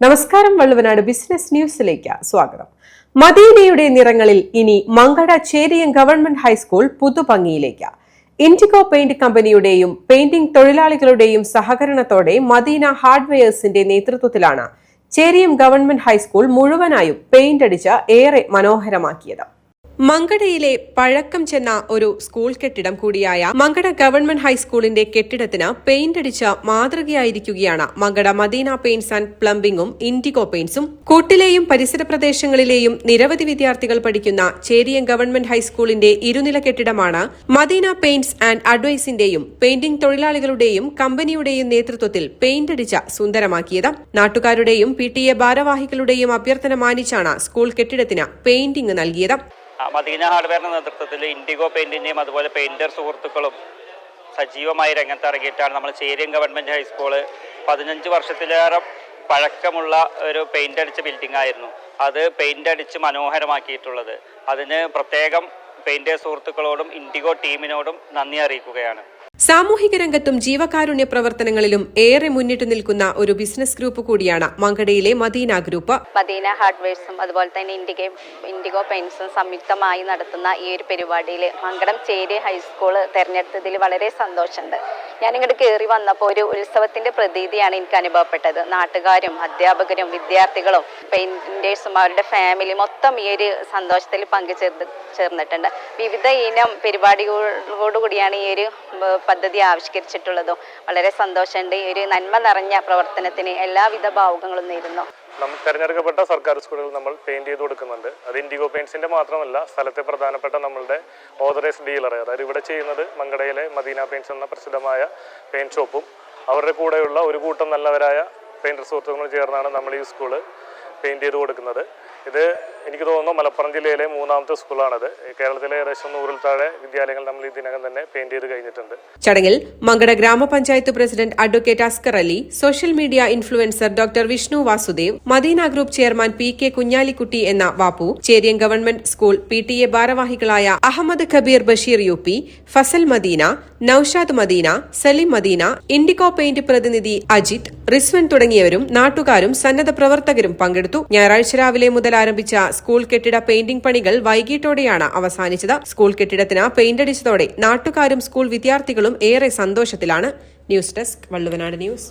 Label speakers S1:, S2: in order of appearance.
S1: നമസ്കാരം വള്ളുവനാട് ബിസിനസ് ന്യൂസിലേക്ക് സ്വാഗതം. മദീനയുടെ നിറങ്ങളിൽ ഇനി Mankada Cheriyam government high school പുതുഭംഗിയിലേക്ക്. Indigo paint കമ്പനിയുടെയും പെയിന്റിംഗ് തൊഴിലാളികളുടെയും സഹകരണത്തോടെ മദീന ഹാർഡ്വെയേഴ്സിന്റെ നേതൃത്വത്തിലാണ് ചേരിയം ഗവൺമെന്റ് ഹൈസ്കൂൾ മുഴുവനായും പെയിന്റ് അടിച്ച് ഏറെ മനോഹരമാക്കിയത്. മങ്കടയിലെ പഴക്കം ചെന്ന ഒരു സ്കൂൾ കെട്ടിടം കൂടിയായ മങ്കട ഗവൺമെന്റ് ഹൈസ്കൂളിന്റെ കെട്ടിടത്തിന് പെയിന്റ് അടിച്ച മാതൃകയായിരിക്കുകയാണ് മങ്കട മദീന പെയിന്റ്സ് ആൻഡ് പ്ലംബിംഗും ഇൻഡിഗോ പെയിന്റ്സും. കൂട്ടിലെയും പരിസര പ്രദേശങ്ങളിലെയും നിരവധി വിദ്യാർത്ഥികൾ പഠിക്കുന്ന ചേരിയം ഗവൺമെന്റ് ഹൈസ്കൂളിന്റെ ഇരുനില കെട്ടിടമാണ് മദീന പെയിന്റ്സ് ആൻഡ് അഡ്വൈസിന്റെയും പെയിന്റിംഗ് തൊഴിലാളികളുടെയും കമ്പനിയുടെയും നേതൃത്വത്തിൽ പെയിന്റ് അടിച്ച സുന്ദരമാക്കിയത്. നാട്ടുകാരുടെയും പി ടി എ ഭാരവാഹികളുടെയും അഭ്യർത്ഥന മാനിച്ചാണ് സ്കൂൾ കെട്ടിടത്തിന് പെയിന്റിംഗ് നൽകിയത്.
S2: മദീന ഹാർഡ്വെയറിന്റെ നേതൃത്വത്തിൽ ഇൻഡിഗോ പെയിന്റിന്റെയും അതുപോലെ പെയിന്റർ സുഹൃത്തുക്കളും സജീവമായി രംഗത്തിറങ്ങിയിട്ടാണ് നമ്മൾ ചേരിയം ഗവൺമെന്റ് ഹൈസ്കൂൾ പതിനഞ്ച് വർഷത്തിലേറെ പഴക്കമുള്ള ഒരു പെയിന്റ് അടിച്ച ബിൽഡിംഗ് ആയിരുന്നു. അത് പെയിന്റ് അടിച്ച് മനോഹരമാക്കിയിട്ടുള്ളത്. അതിന് പ്രത്യേകം പെയിന്റർ സുഹൃത്തുക്കളോടും ഇൻഡിഗോ ടീമിനോടും നന്ദി അറിയിക്കുകയാണ്.
S1: സാമൂഹിക രംഗത്തും ജീവകാരുണ്യ പ്രവർത്തനങ്ങളിലും ഏറെ മുന്നിട്ട് നിൽക്കുന്ന ഒരു ബിസിനസ് ഗ്രൂപ്പ് കൂടിയാണ് മങ്കടയിലെ മദീന ഗ്രൂപ്പ്.
S3: മദീന ഹാർഡ്വെയർസും അതുപോലെ തന്നെ ഇൻഡിഗോ ഇൻഡിഗോ പെയിൻസും സംയുക്തമായി നടത്തുന്ന ഈ ഒരു പരിപാടിയിൽ മങ്കടം ചേരി ഹൈസ്കൂൾ തെരഞ്ഞെടുത്തതിൽ വളരെ സന്തോഷമുണ്ട്. ഞാനിങ്ങോട്ട് കയറി വന്നപ്പോൾ ഒരു ഉത്സവത്തിന്റെ പ്രതീതിയാണ് എനിക്ക് അനുഭവപ്പെട്ടത്. നാട്ടുകാരും അധ്യാപകരും വിദ്യാർത്ഥികളും പെയിന്റേഴ്സും അവരുടെ ഫാമിലി മൊത്തം ഈ ഒരു സന്തോഷത്തിൽ പങ്കുചേർന്ന് ചേർന്നിട്ടുണ്ട്. വിവിധ ഇനം പരിപാടികളോടുകൂടിയാണ് ഈ ഒരു പദ്ധതി ആവിഷ്കരിച്ചിട്ടുള്ളതും. വളരെ സന്തോഷമുണ്ട്. ഈ ഒരു നന്മ നിറഞ്ഞ പ്രവർത്തനത്തിന് എല്ലാവിധ ഭാവുകങ്ങളും നേരുന്നു.
S4: നമ്മൾ തിരഞ്ഞെടുക്കപ്പെട്ട സർക്കാർ സ്കൂളുകൾ നമ്മൾ പെയിന്റ് ചെയ്ത് കൊടുക്കുന്നുണ്ട്. അത് ഇൻഡിഗോ പെയിന്റ്സിന്റെ മാത്രമല്ല സ്ഥലത്തെ പ്രധാനപ്പെട്ട നമ്മളുടെ ഓതറൈസ് ഡീലർ അതായത് ഇവിടെ ചെയ്യുന്നത് മങ്കടയിലെ മദീന പെയിന്റ്സ് എന്ന പ്രസിദ്ധമായ പെയിന്റ് ഷോപ്പും അവരുടെ കൂടെയുള്ള ഒരു കൂട്ടം നല്ലവരായ പെയിന്റർ സുഹൃത്തുക്കളും ചേർന്നാണ് നമ്മൾ ഈ സ്കൂൾ പെയിന്റ് ചെയ്ത് കൊടുക്കുന്നത്. ഇത് എനിക്ക് തോന്നുന്നു മലപ്പുറം ജില്ലയിലെ മൂന്നാമത്തെ സ്കൂളാണത്. കേരളത്തിലെ ഏകദേശം നൂറിൽ താഴെ വിദ്യാലയങ്ങൾ നമ്മൾ ഇതിനകം തന്നെ പെയിന്റ് ചെയ്ത് കഴിഞ്ഞിട്ടുണ്ട്.
S1: ചടങ്ങിൽ Mankada grama panchayat president advocate Askar Ali social media influencer doctor Vishnu Vasudev Madina group chairman P K Kunhalikutty എന്ന Vappu Cheriyam government school P T A ഭാരവാഹികളായ Ahammed Kabeer Basheer U P Fasal Madina Naushad Madina Salim Madina Indigo paint പ്രതിനിധി അജിത് റിസ്വൻ തുടങ്ങിയവരും നാട്ടുകാരും സന്നദ്ധ പ്രവർത്തകരും പങ്കെടുത്തു. ഞായറാഴ്ച രാവിലെ മുതൽ ആരംഭിച്ച സ്കൂൾ കെട്ടിട പെയിന്റിംഗ് പണികൾ വൈകിട്ടോടെയാണ് അവസാനിച്ചത്. സ്കൂൾ കെട്ടിടത്തിന് പെയിന്റ് അടിച്ചതോടെ നാട്ടുകാരും സ്കൂൾ വിദ്യാർത്ഥികളും ഏറെ സന്തോഷത്തിലാണ്. News desk Valluvanad news.